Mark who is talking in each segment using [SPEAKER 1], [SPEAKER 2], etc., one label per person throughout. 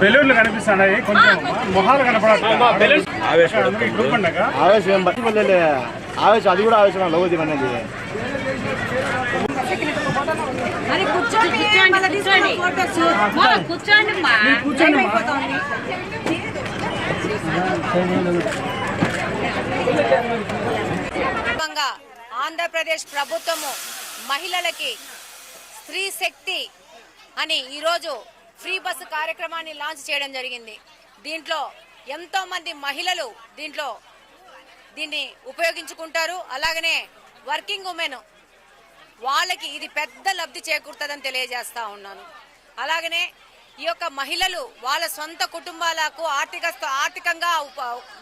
[SPEAKER 1] బెలూన్లు కనిపిస్తున్నాయి కొంచెం మొహాలు పండగ
[SPEAKER 2] ఆవేశం అది కూడా ఆవేశం లవ్ అనేది
[SPEAKER 3] కూర్చోండి
[SPEAKER 4] ఆంధ్రప్రదేశ్ ప్రభుత్వము మహిళలకి స్త్రీ శక్తి అని ఈరోజు ఫ్రీ బస్సు కార్యక్రమాన్ని లాంచ్ చేయడం జరిగింది. దీంట్లో ఎంతో మంది మహిళలు దీంట్లో దీన్ని ఉపయోగించుకుంటారు. అలాగనే వర్కింగ్ ఉమెన్ వాళ్ళకి ఇది పెద్ద లబ్ధి చేకూరుతుందని తెలియజేస్తా ఉన్నాను. అలాగనే ఈ యొక్క మహిళలు వాళ్ళ సొంత కుటుంబాలకు ఆర్థిక ఆర్థికంగా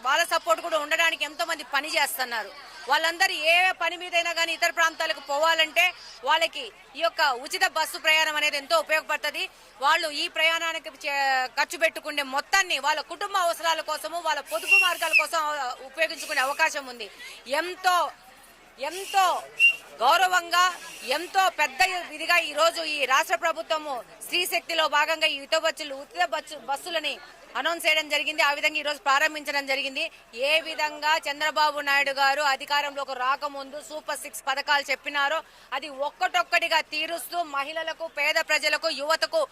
[SPEAKER 4] వాళ్ళ సపోర్ట్ కూడా ఉండడానికి ఎంతో మంది పని చేస్తున్నారు. వాళ్ళందరూ ఏ పని మీదైనా కానీ ఇతర ప్రాంతాలకు పోవాలంటే వాళ్ళకి ఈ యొక్క ఉచిత బస్సు ప్రయాణం అనేది ఎంతో ఉపయోగపడుతుంది. వాళ్ళు ఈ ప్రయాణానికి చే- ఖర్చు పెట్టుకునే మొత్తాన్ని వాళ్ళ కుటుంబ అవసరాల కోసము వాళ్ళ పొదుపు మార్గాల కోసం ఉపయోగించుకునే అవకాశం ఉంది. ఎంతో ఎంతో గౌరవంగా ఎంతో పెద్ద ఇదిగా ఈరోజు ఈ రాష్ట్ర ప్రభుత్వము స్త్రీ శక్తిలో భాగంగా ఈ యుత బస్సులు ఉచిత బస్సు బస్సులని అనౌన్స్ చేయడం జరిగింది. ఆ విధంగా ఈరోజు ప్రారంభించడం జరిగింది. ఏ విధంగా చంద్రబాబు నాయుడు గారు అధికారంలోకి రాకముందు సూపర్ సిక్స్ పథకాలు చెప్పినారో అది ఒక్కటొక్కటిగా తీరుస్తూ మహిళలకు పేద ప్రజలకు యువతకు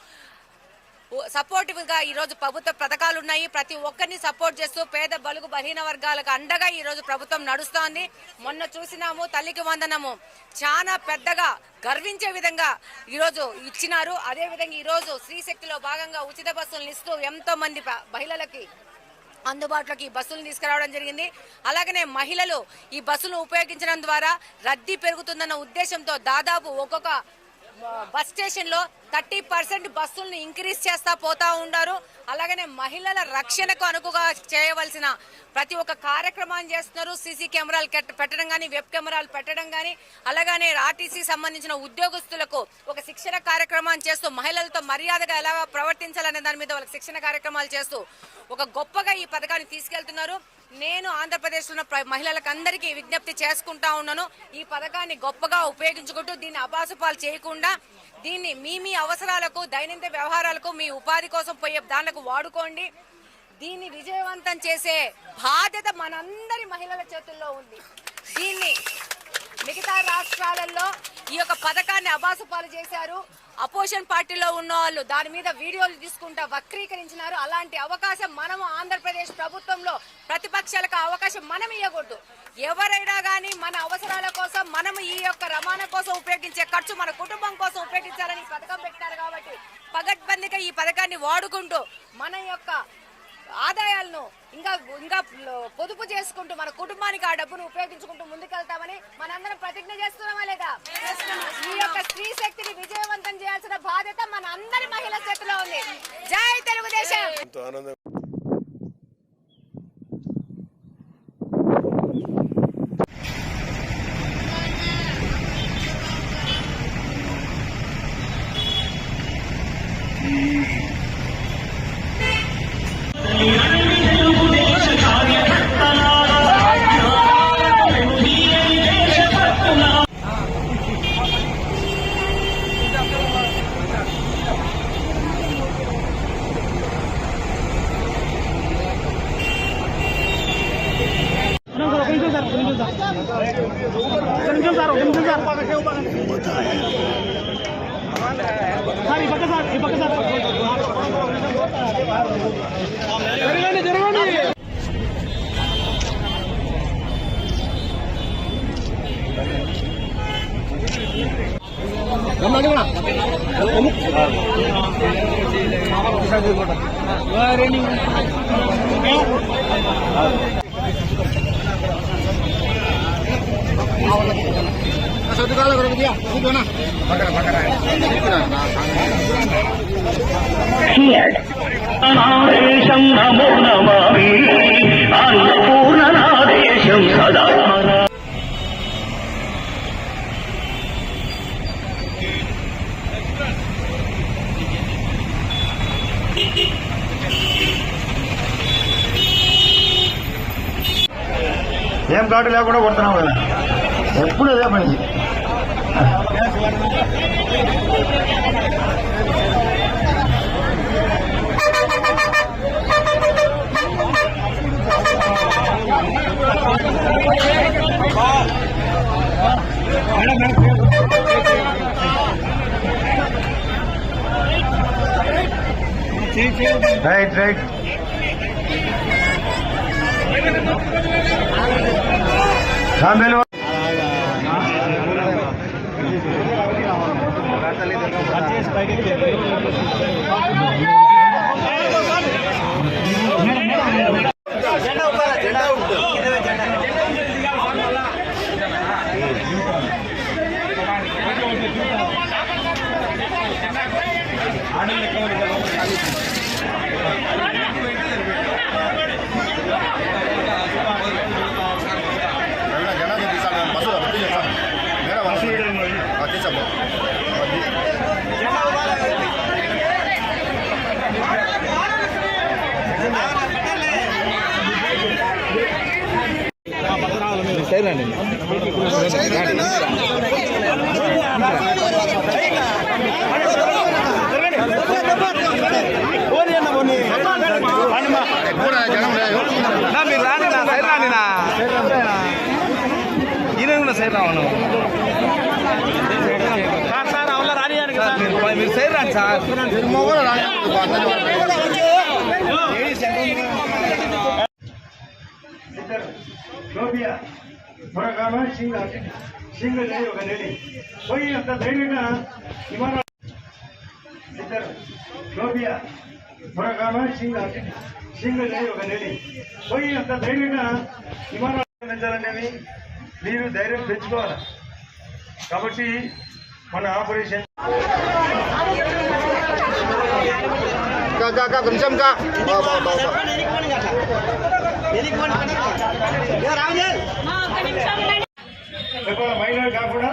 [SPEAKER 4] సపోర్టివ్గా ప్రభుత్వ పథకాలు ఉన్నాయి. ప్రతి ఒక్కరిని సపోర్ట్ చేస్తూ పేద బలుగు బలహీన వర్గాలకు అండగా ఈరోజు ప్రభుత్వం నడుస్తోంది. మొన్న చూసినాము తల్లికి వందనము. చాలా పెద్దగా గర్వించే విధంగా ఈరోజు ఇచ్చినారు. అదేవిధంగా ఈరోజు స్త్రీశక్తిలో భాగంగా ఉచిత బస్సులను ఇస్తూ ఎంతో మంది ప- మహిళలకి అందుబాటులోకి ఈ బస్సులను తీసుకురావడం జరిగింది. అలాగనే మహిళలు ఈ బస్సులను ఉపయోగించడం ద్వారా రద్దీ పెరుగుతుందన్న ఉద్దేశంతో దాదాపు ఒక్కొక్క బస్ స్టేషన్లో థర్టీ పర్సెంట్ బస్సులను ఇంక్రీజ్ చేస్తా పోతా ఉన్నారు అలాగనే మహిళల రక్షణకు అనుకుగా చేయవలసిన ప్రతి ఒక్క కార్యక్రమాన్ని చేస్తున్నారు. సీసీ కెమెరాలు పెట్టడం కానీ వెబ్ కెమెరాలు పెట్టడం కానీ అలాగనే ఆర్టీసీ సంబంధించిన ఉద్యోగస్తులకు ఒక శిక్షణ కార్యక్రమాన్ని చేస్తూ మహిళలతో మర్యాదగా ఎలా ప్రవర్తించాలనే దాని మీద వాళ్ళకి శిక్షణ కార్యక్రమాలు చేస్తూ ఒక గొప్పగా ఈ పథకాన్ని తీసుకెళ్తున్నారు. నేను ఆంధ్రప్రదేశ్ ఉన్న మహిళలకు అందరికీ విజ్ఞప్తి చేసుకుంటా ఉన్నాను. ఈ పథకాన్ని గొప్పగా ఉపయోగించుకుంటూ దీన్ని అబాసుపాలు చేయకుండా దీన్ని మీ మీ అవసరాలకు దైనందిన వ్యవహారాలకు మీ ఉపాధి కోసం పోయే దానికి వాడుకోండి. దీన్ని విజయవంతం చేసే బాధ్యత మనందరి మహిళల చేతుల్లో ఉంది. దీన్ని మిగతా రాష్ట్రాలలో ఈ యొక్క పథకాన్ని అబాసుపాలు చేశారు. అపోజిషన్ పార్టీలో ఉన్న వాళ్ళు దాని మీద వీడియోలు తీసుకుంటా వక్రీకరించినారు. అలాంటి అవకాశం మనము ఆంధ్రప్రదేశ్ ప్రభుత్వంలో ప్రతిపక్షాలకు అవకాశం మనం ఇవ్వకూడదు ఎవరైనా కానీ మన అవసరాల కోసం మనం ఈ యొక్క రవాణా కోసం ఉపయోగించే ఖర్చు మన కుటుంబం కోసం ఉపయోగించాలని పథకం పెట్టారు కాబట్టి పగడ్బందీగా ఈ పథకాన్ని వాడుకుంటూ మన యొక్క ఆదాయాలను ఇంకా ఇంకా పొదుపు చేసుకుంటూ మన కుటుంబానికి ఆ డబ్బును ఉపయోగించుకుంటూ ముందుకెళ్తామని మనందరం ప్రతిజ్ఞ చేస్తున్నామా లేదా? ఈ యొక్క స్త్రీ శక్తిని విజయవంతం చేయాల్సిన బాధ్యత మన అందరి మహిళ చేతిలో ఉంది. జై తెలుగుదేశం!
[SPEAKER 5] నిమిషం సార్
[SPEAKER 6] ఒక నిమిషం సార్ సార్ ఈ
[SPEAKER 2] పక్క సార్ ఈ పక్క సార్ జరగండి జరగండి అమ్మ ಸೌದೆಕಾಲ ಬರೋದಿಯಾ
[SPEAKER 7] ಸಿಗೋಣ ಬಕರ ಬಕರ ಸಿಗೋಣ ఏం కార్డు లేకుండా కొడుతున్నాం కదా. ఎప్పుడు అదే పని. Right right. మీరు రాని కదా మీరు సైడ్ రాండి సార్
[SPEAKER 2] లోబియా మరొక సింగ సింగ లేని ఒక పోయి అంత ధైర్యంగా విమానం ఇద్దరు లోబియా మరొక సింగ సింగ లేని పోయి అంత ధైర్యంగా విమానం మీరు ధైర్యం పెంచుకోవాలి కాబట్టి మన ఆపరేషన్ కొంచెం మైనర్ కాకుండా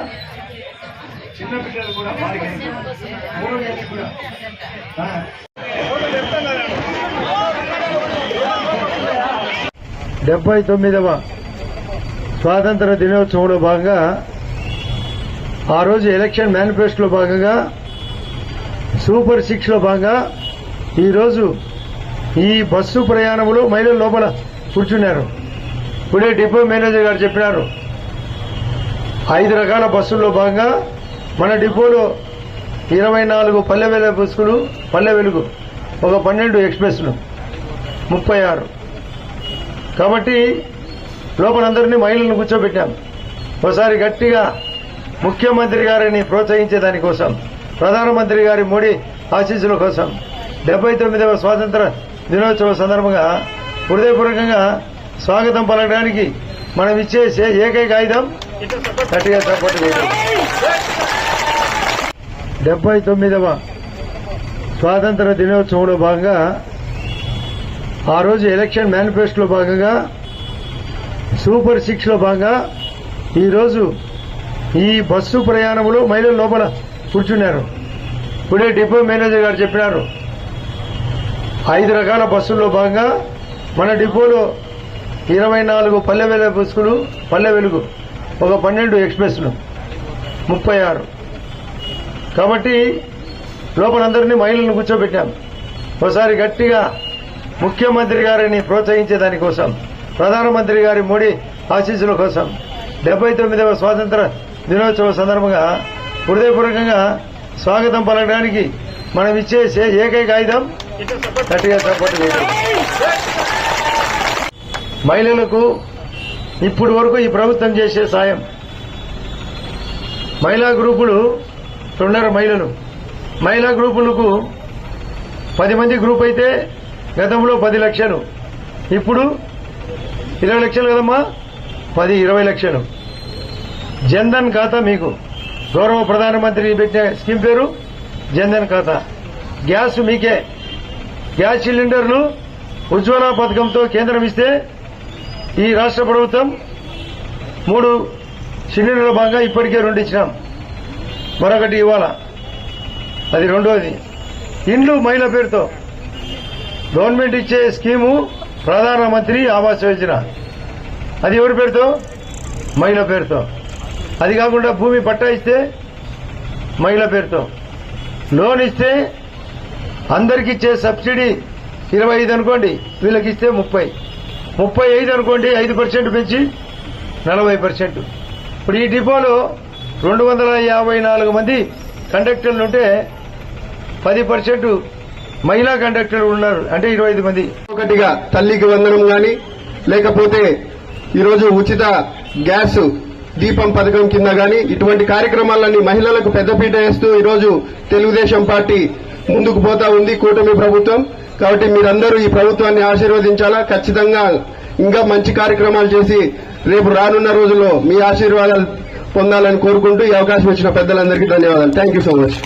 [SPEAKER 2] చిన్న పిల్లలు కూడా వారికి మూడు నెలలు కూడా డెబ్బై తొమ్మిదవ స్వాతంత్ర దినోత్సవంలో భాగంగా ఆ రోజు ఎలక్షన్ మేనిఫెస్టోలో భాగంగా సూపర్ సిక్స్లో భాగంగా ఈరోజు ఈ బస్సు ప్రయాణంలో మహిళల లోపల కూర్చున్నారు. ఇప్పుడే డిపో మేనేజర్ గారు చెప్పినారు. ఐదు రకాల బస్సుల్లో భాగంగా మన డిపోలో ఇరవై నాలుగు పల్లె వెలుగు బస్సులు పల్లె వెలుగు ఒక పన్నెండు ఎక్స్ప్రెస్లు ముప్పై ఆరు. కాబట్టి లోపలందరినీ మహిళలను కూర్చోబెట్టాం. ఒకసారి గట్టిగా ముఖ్యమంత్రి గారిని ప్రోత్సహించే దానికోసం ప్రధానమంత్రి గారి మోడీ ఆశీస్సుల కోసం డెబ్బై తొమ్మిదవ స్వాతంత్ర దినోత్సవం సందర్భంగా హృదయపూర్వకంగా స్వాగతం పలకడానికి మనం ఇచ్చే ఏకైక ఆయుధం గట్టిగా సపోర్ట్ చేయడం. డెబ్బై తొమ్మిదవ స్వాతంత్ర దినోత్సవంలో భాగంగా ఆ రోజు ఎలక్షన్ మేనిఫెస్టోలో భాగంగా సూపర్ సిక్స్లో భాగంగా ఈరోజు ఈ బస్సు ప్రయాణంలో మహిళలు లోపల కూర్చున్నారు. ఇప్పుడే డిపో మేనేజర్ గారు చెప్పినారు. ఐదు రకాల బస్సుల్లో భాగంగా మన డిపోలో ఇరవై నాలుగు పల్లె వెలుగు బస్సులు పల్లె వెలుగు ఒక పన్నెండు ఎక్స్ప్రెస్లు ముప్పై ఆరు. కాబట్టి లోపలందరినీ మహిళలను కూర్చోబెట్టాం. ఒకసారి గట్టిగా ముఖ్యమంత్రి గారిని ప్రోత్సహించే దానికోసం ప్రధానమంత్రి గారి మోడీ ఆశీస్సుల కోసం డెబ్బై తొమ్మిదవ స్వాతంత్ర దినోత్సవం సందర్భంగా హృదయపూర్వకంగా స్వాగతం పలకడానికి మనం ఇచ్చే ఏకైక ఆయుధం గట్టిగా సపోర్ట్ చేయడం. మహిళలకు ఇప్పుడు వరకు ఈ ప్రభుత్వం చేసే సాయం. మహిళా గ్రూపులు రెండున్నర మహిళలు. మహిళా గ్రూపులకు పది మంది గ్రూప్ అయితే గతంలో పది లక్షలు. ఇప్పుడు ఇరవై లక్షలు కదమ్మా? పది ఇరవై లక్షలు. జన్ధన్ ఖాతా మీకు. గౌరవ ప్రధానమంత్రి పెట్టిన స్కీమ్ పేరు జన్ధన్ ఖాతా. గ్యాస్ మీకే. గ్యాస్ సిలిండర్లు ఉజ్వల పథకంతో కేంద్రం ఇస్తే ఈ రాష్ట్ర ప్రభుత్వం మూడు సిలిండర్ల భాగంగా ఇప్పటికే రెండు ఇచ్చినాం. మరొకటి ఇవాళ అది రెండోది. ఇండ్లు మహిళ పేరుతో గవర్నమెంట్ ఇచ్చే స్కీము ప్రధానమంత్రి ఆవాస్ యోజన. అది ఎవరి పేరుతో? మహిళ పేరుతో. అది కాకుండా భూమి పట్టా ఇస్తే మహిళ పేరుతో. లోన్ ఇస్తే అందరికి ఇచ్చే సబ్సిడీ ఇరవై ఐదు అనుకోండి. వీళ్ళకి ఇస్తే ముప్పై. ముప్పై ఐదు అనుకోండి ఐదు పర్సెంట్ పెంచి నలభై పర్సెంట్ ఇప్పుడు ఈ డిపోలో రెండు వందల యాభై నాలుగు మంది కండక్టర్లు ఉంటే పది పర్సెంట్ మహిళా కండక్టర్లు ఉన్నారు అంటే ఇరవై ఐదు మంది.
[SPEAKER 8] ఒకటిగా తల్లికి వందనం గాని లేకపోతే ఈరోజు ఉచిత గ్యాస్ దీపం పథకం కింద గాని ఇటువంటి కార్యక్రమాలన్నీ మహిళలకు పెద్దపీట వేస్తూ ఈరోజు తెలుగుదేశం పార్టీ ముందుకు పోతా ఉంది కూటమి ప్రభుత్వం. కాబట్టి మీరందరూ ఈ ప్రభుత్వాన్ని ఆశీర్వదించాలా? ఖచ్చితంగా ఇంకా మంచి కార్యక్రమాలు చేసి రేపు రానున్న రోజుల్లో మీ ఆశీర్వాదాలు పొందాలని కోరుకుంటూ ఈ అవకాశం ఇచ్చిన పెద్దలందరికీ ధన్యవాదాలు. Thank you so much